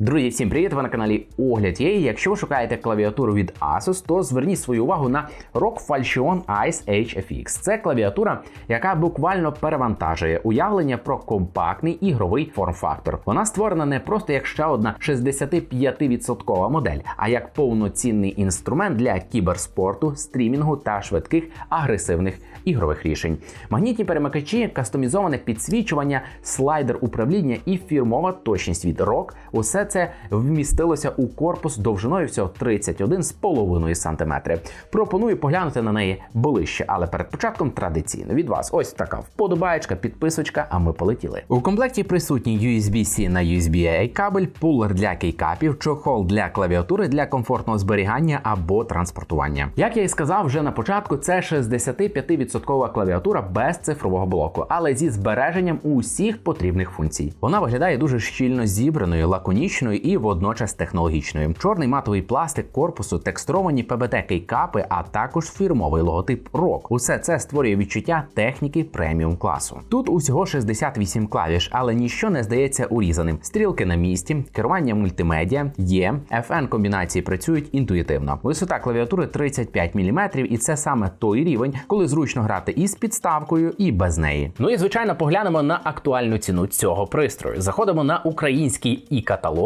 Друзі, всім привіт! Ви на каналі Огляд є. Якщо ви шукаєте клавіатуру від Asus, то зверніть свою увагу на ROG Falchion Ice HFX. Це клавіатура, яка буквально перевантажує уявлення про компактний ігровий форм-фактор. Вона створена не просто як ще одна 65% модель, а як повноцінний інструмент для кіберспорту, стрімінгу та швидких агресивних ігрових рішень. Магнітні перемикачі, кастомізоване підсвічування, слайдер управління і фірмова точність від ROG – усе це вмістилося у корпус довжиною всього 31,5 см. Пропоную поглянути на неї ближче, але перед початком традиційно від вас ось така вподобаєчка, підписочка, а ми полетіли. У комплекті присутній USB-C на USB-A кабель, пулер для кейкапів, чохол для клавіатури для комфортного зберігання або транспортування. Як я і сказав вже на початку, це 65% клавіатура без цифрового блоку, але зі збереженням усіх потрібних функцій. Вона виглядає дуже щільно зібраною, лаконічною і водночас технологічною. Чорний матовий пластик корпусу, текстуровані ПБТ кейкапи, а також фірмовий логотип ROG. Усе це створює відчуття техніки преміум класу. Тут усього 68 клавіш, але ніщо не здається урізаним. Стрілки на місці, керування мультимедіа є, FN комбінації працюють інтуїтивно. Висота клавіатури 35 мм, і це саме той рівень, коли зручно грати і з підставкою, і без неї. Ну і звичайно, поглянемо на актуальну ціну цього пристрою. Заходимо на український і каталог,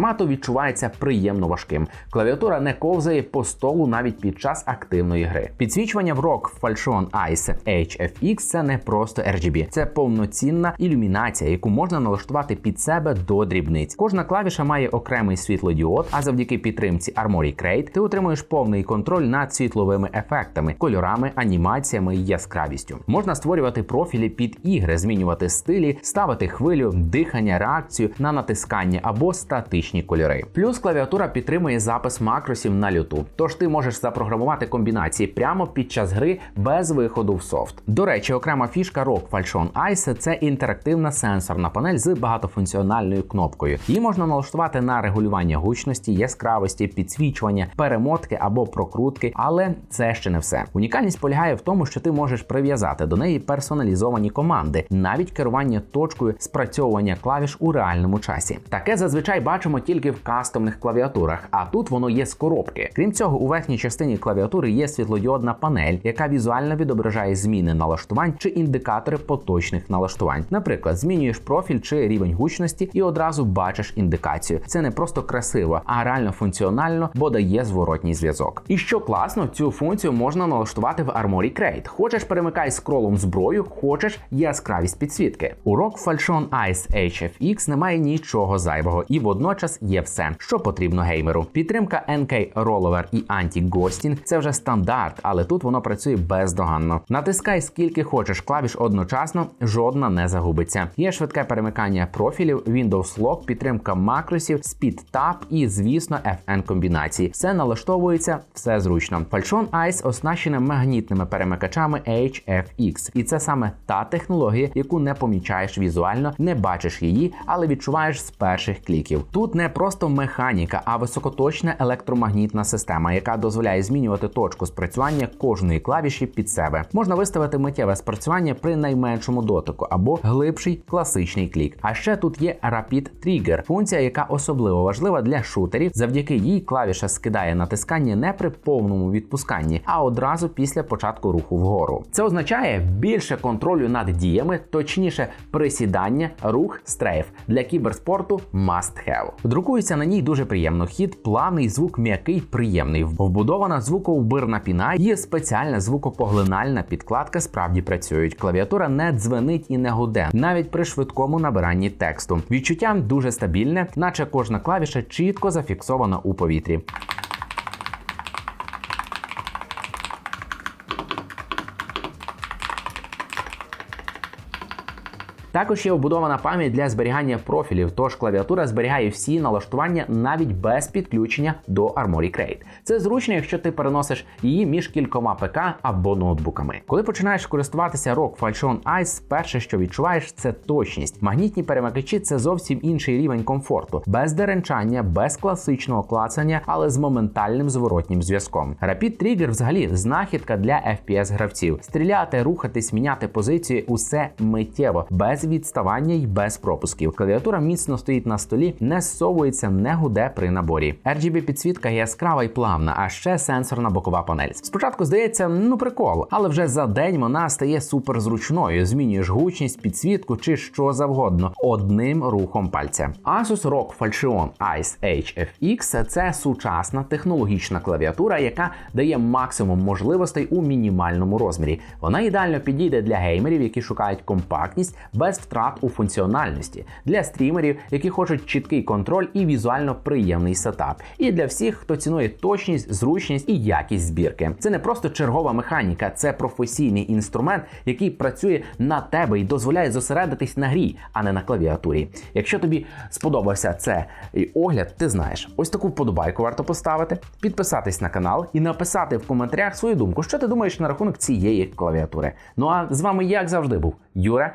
відчувається приємно важким. Клавіатура не ковзає по столу навіть під час активної гри. Підсвічування в ROG Falchion Ice HFX це не просто RGB, це повноцінна ілюмінація, яку можна налаштувати під себе до дрібниць. Кожна клавіша має окремий світлодіод, а завдяки підтримці Armory Crate ти отримуєш повний контроль над світловими ефектами, кольорами, анімаціями і яскравістю. Можна створювати профілі під ігри, змінювати стилі, ставити хвилю, дихання, реакцію на натискання або статичні кольори. Плюс клавіатура підтримує запис макросів на люту, тож ти можеш запрограмувати комбінації прямо під час гри без виходу в софт. До речі, окрема фішка ROG Falchion Ice – це інтерактивна сенсорна панель з багатофункціональною кнопкою. Її можна налаштувати на регулювання гучності, яскравості, підсвічування, перемотки або прокрутки, але це ще не все. Унікальність полягає в тому, що ти можеш прив'язати до неї персоналізовані команди, навіть керування точкою спрацьовування клавіш у реальному часі. Таке зазвичай бачимо тільки в кастомних клавіатурах, а тут воно є з коробки. Крім цього, у верхній частині клавіатури є світлодіодна панель, яка візуально відображає зміни налаштувань чи індикатори поточних налаштувань. Наприклад, змінюєш профіль чи рівень гучності і одразу бачиш індикацію. Це не просто красиво, а реально функціонально, бо дає зворотній зв'язок. І що класно, цю функцію можна налаштувати в Armory Crate. Хочеш перемикай скролом зброю, хочеш яскравість підсвітки. У ROG Falchion Ice HFX немає нічого зайвого, і водночас є все, що потрібно геймеру. Підтримка NK Rollover і Anti-Ghosting – це вже стандарт, але тут воно працює бездоганно. Натискай скільки хочеш клавіш одночасно, жодна не загубиться. Є швидке перемикання профілів, Windows Lock, підтримка макросів, Speed Tab і, звісно, FN комбінації. Все налаштовується, все зручно. Falchion Ice оснащене магнітними перемикачами HFX, і це саме та технологія, яку не помічаєш візуально, не бачиш її, але відчуваєш з перших кліків. Тут не просто механіка, а високоточна електромагнітна система, яка дозволяє змінювати точку спрацювання кожної клавіші під себе. Можна виставити миттєве спрацювання при найменшому дотику або глибший класичний клік. А ще тут є Rapid Trigger, функція, яка особливо важлива для шутерів. Завдяки їй клавіша скидає натискання не при повному відпусканні, а одразу після початку руху вгору. Це означає більше контролю над діями, точніше присідання, рух, стрейф для кіберспорту must have. Друкується на ній дуже приємно. Хід, плавний звук м'який, приємний. Вбудована звуковбирна піна і спеціальна звукопоглинальна підкладка справді працюють. Клавіатура не дзвенить і не гуде, навіть при швидкому набиранні тексту. Відчуття дуже стабільне, наче кожна клавіша чітко зафіксована у повітрі. Також є вбудована пам'ять для зберігання профілів, тож клавіатура зберігає всі налаштування навіть без підключення до Armoury Crate. Це зручно, якщо ти переносиш її між кількома ПК або ноутбуками. Коли починаєш користуватися ROG Falchion Ice, перше, що відчуваєш, це точність. Магнітні перемикачі це зовсім інший рівень комфорту, без деренчання, без класичного клацання, але з моментальним зворотнім зв'язком. Rapid Trigger взагалі знахідка для FPS гравців. Стріляти, рухатись, міняти позиції усе миттєво, без відставання й без пропусків. Клавіатура міцно стоїть на столі, не зсовується, не гуде при наборі. RGB підсвітка яскрава й плавна, а ще сенсорна бокова панель. Спочатку здається, ну прикол, але вже за день вона стає суперзручною. Змінюєш гучність, підсвітку чи що завгодно одним рухом пальця. Asus ROG Falchion Ice H FX – це сучасна технологічна клавіатура, яка дає максимум можливостей у мінімальному розмірі. Вона ідеально підійде для геймерів, які шукають компактність без втрат у функціональності, для стрімерів, які хочуть чіткий контроль і візуально приємний сетап, і для всіх, хто цінує точність, зручність і якість збірки. Це не просто чергова механіка, це професійний інструмент, який працює на тебе і дозволяє зосередитись на грі, а не на клавіатурі. Якщо тобі сподобався це огляд, ти знаєш, ось таку вподобайку варто поставити, підписатись на канал і написати в коментарях свою думку, що ти думаєш на рахунок цієї клавіатури. Ну а з вами, як завжди, був Юра,